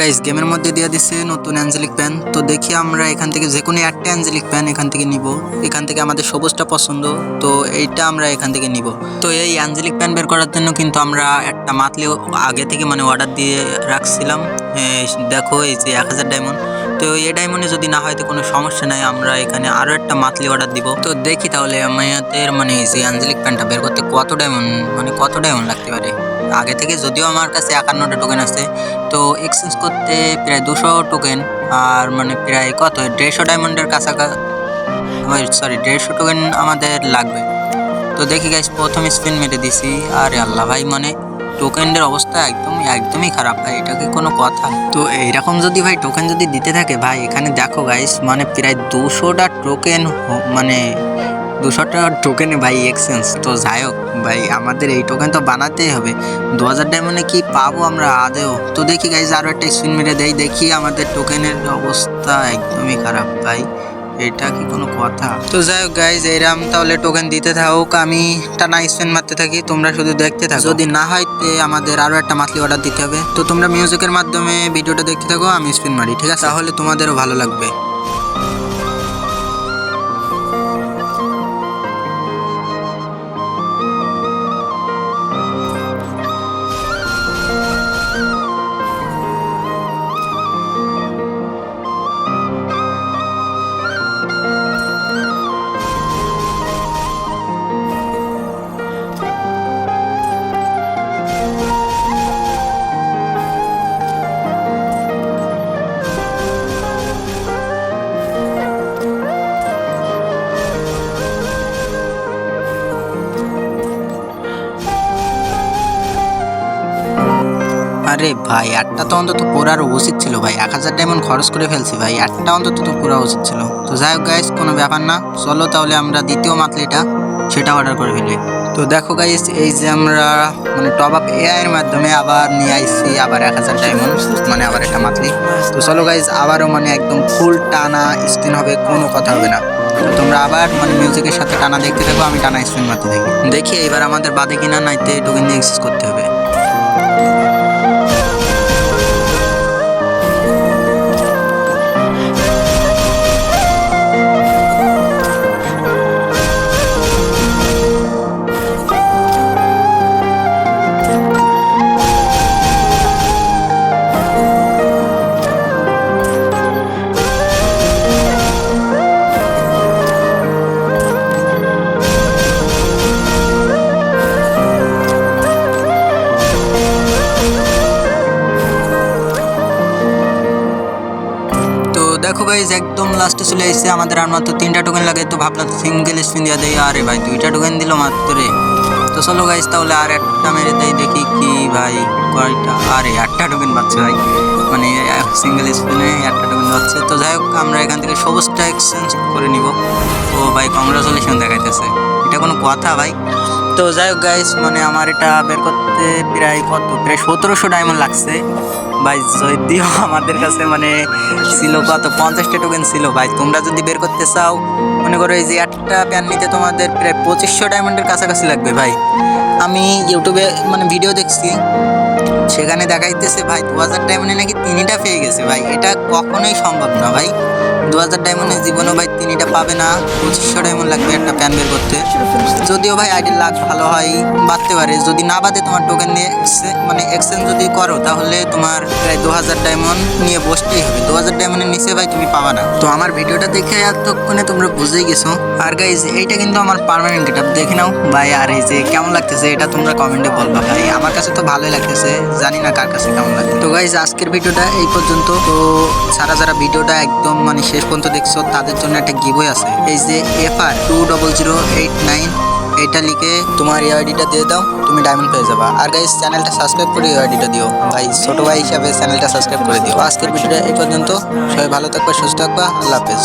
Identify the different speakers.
Speaker 1: Guys গেমের মধ্যে দিয়ে দিচ্ছে নতুন অ্যাঞ্জেলিক প্যান তো দেখি আমরা এখান থেকে যে কোনো একটা অ্যাঞ্জেলিক প্যান এখান থেকে নিব। এখান থেকে আমাদের সবুজটা পছন্দ, তো এইটা আমরা এখান থেকে নিব। তো এই অ্যাঞ্জেলিক প্যান বের করার জন্য কিন্তু আমরা একটা মাতলি আগে থেকে মানে অর্ডার দিয়ে রাখছিলাম। দেখো, এই যে এক হাজার ডায়মন্ড তো এই ডায়মন্ডে যদি না হয় তো কোনো সমস্যা নাই, আমরা এখানে আরও একটা মাতলি অর্ডার দিব। তো দেখি তাহলে আমাদের মানে এই যে অ্যাঞ্জেলিক প্যানটা বের করতে কত ডায়মন্ড মানে কত ডায়মন্ড লাগতে পারে? আগে থেকে যদিও আমার কাছে একান্নটা টোকেন আছে, তো এক্সচেঞ্জ করতে প্রায় দুশো টোকেন আর মানে প্রায় কত? দেড়শো ডায়মন্ডের কাছাকাছি সরি দেড়শো টোকেন আমাদের লাগবে। তো দেখি গাইস প্রথম স্পিন মেরে দিছি। আরে আল্লাহ ভাই মানে টোকেনের অবস্থা একদম একদমই খারাপ ভাই, এটা কি কোনো কথা? তো এইরকম যদি ভাই টোকেন যদি দিতে থাকে, ভাই, এখানে দেখো গাইস মানে প্রায় দুশোটা টোকেন মানে দুশোটা টোকেনে ভাই এক্সচেঞ্জ তো যাই হোক ভাই, আমাদের এই টোকেন তো বানাতেই হবে। দু হাজার ডায়মন্ডে কি পাবো আমরা আদেও? তো দেখি গাইজ আরও একটা স্পিন মেরে দেই, দেখি আমাদের টোকেনের অবস্থা একদমই খারাপ ভাই, এটা কি কোনো কথা? তো যাই হোক গাইজ এরাম তাহলে টোকেন দিতে থাকুক, আমি টানা স্পেন মারতে থাকি, তোমরা শুধু দেখতে থাকো। যদি না হয়, তে আমাদের আরও একটা মাতলি অর্ডার দিতে হবে। তো তোমরা মিউজিকের মাধ্যমে ভিডিওটা দেখতে থাকো, আমি স্পেন মারি, ঠিক আছে? তাহলে তোমাদেরও ভালো লাগবে। আরে ভাই, আটটা তো অন্তত পুরার উচিত ছিল ভাই। এক হাজার ডায়মন্ড খরচ করে ফেলছি ভাই, আটটা অন্তত তো পুরা উচিত ছিল। তো যাই হোক গাইস কোনো ব্যাপার না। চলো তাহলে আমরা দ্বিতীয় মাতলিটা, সেটা অর্ডার করে ফেলি। তো দেখো গাইস এই যে আমরা মানে টপ আপ এআই এর মাধ্যমে আবার নিয়ে আইছি, আবার এক হাজার ডায়মন্ড মানে আবার একটা মাতলি। তো চলো গাইস আবারও মানে একদম ফুল টানা স্পিন হবে, কোনো কথা হবে না। তোমরা আবার মানে মিউজিকের সাথে টানা দেখতে থাকো, আমি টানা স্পিন মারতে থাকি। দেখি এবার আমাদের বাদে কিনা, নাইতে টোকেন দিয়ে এক্সেস করতে হবে। দেখো গাইজ একদম লাস্টে চলে এসেছে আমাদের আর মাত্র তিনটা টোকেন লাগে। তো ভাবলাম সিঙ্গেল স্পিন দিয়ে দেয় আরে ভাই, দুইটা টোকেন দিল মাত্র রে। তো চলো গাইজ তাহলে আর একটা মেরে দেই। দেখি কি ভাই কয়টা। আরে, একটা টোকেন পাচ্ছে ভাই। মানে সিঙ্গেল স্পিনে একটা টোকেন পাচ্ছে। তো যাই হোক, আমরা এখান থেকে সবুজটা এক্সচেঞ্জ করে নিব। ও ভাই কংগ্রাচুলেশন দেখাইতেছে। এটা কোনো কথা ভাই? তো যাই হোক গাইস মানে আমার এটা বের করতে প্রায় কত? প্রায় সতেরোশো ডায়মন্ড লাগছে। ভাই, যদিও আমাদের কাছে মানে ছিল কত? পঞ্চাশটা টোকেন ছিল। ভাই, তোমরা যদি বের করতে চাও, মনে করো এই যে একটা প্যান নিতে তোমাদের প্রায় পঁচিশশো ডায়মন্ডের কাছাকাছি লাগবে, ভাই। আমি ইউটিউবে মানে ভিডিও দেখছি। সেখানে দেখাইতেছে, ভাই দু হাজার ডায়মন্ডে নাকি তিনটা পেয়ে গেছে, ভাই। এটা কখনোই সম্ভব না, ভাই। দু হাজার ডায়মন্ডের জীবনেও ভাই তিনটা পাবে না, পঁচিশশো ডায়মন্ড লাগবে একটা প্যান বের করতে। যদিও ভাই আইডির লাখ ভালো হয়, বাড়তে পারে। যদি না বাদে তোমার টোকেন নিয়ে মানে এক্সচেঞ্জ যদি করো, তাহলে তোমার প্রায় দু হাজার ডায়মন্ড নিয়ে বসতেই হবে। দু হাজার ডায়মন্ডের নিচে ভাই তুমি পাবা না। তো আমার ভিডিওটা দেখে এতক্ষণে তোমরা বুঝেই গেছো। আর গাইজ এইটা কিন্তু আমার পার্মানেন্ট গেট দেখে নাও ভাই, আর এই যে কেমন লাগতেছে এটা তোমরা কমেন্টে বলবা ভাই। আমার কাছে তো ভালোই লাগতেছে, জানি না কার কাছে কেমন লাগে তো গাইজ আজকের ভিডিওটা এই পর্যন্ত। তো সারা যারা ভিডিওটা একদম মানে শেষ পর্যন্ত দেখছ, তাদের জন্য একটা গিভওয়ে আছে। এই যে F R two double zero eight nine এটা লিখে তোমার এই আইডিটা দিয়ে দাও, তুমি ডায়মন্ড পেয়ে যাবা। আর গাইস চ্যানেলটা সাবস্ক্রাইব করে এই আইডিটা দিও। ভাই, ছোট ভাই হিসাবে চ্যানেলটা সাবস্ক্রাইব করে দিও। আজকের ভিডিওটা এই পর্যন্ত। সবাই ভালো থাকবা, সুস্থ থাকবা। আল্লাহ হাফেজ।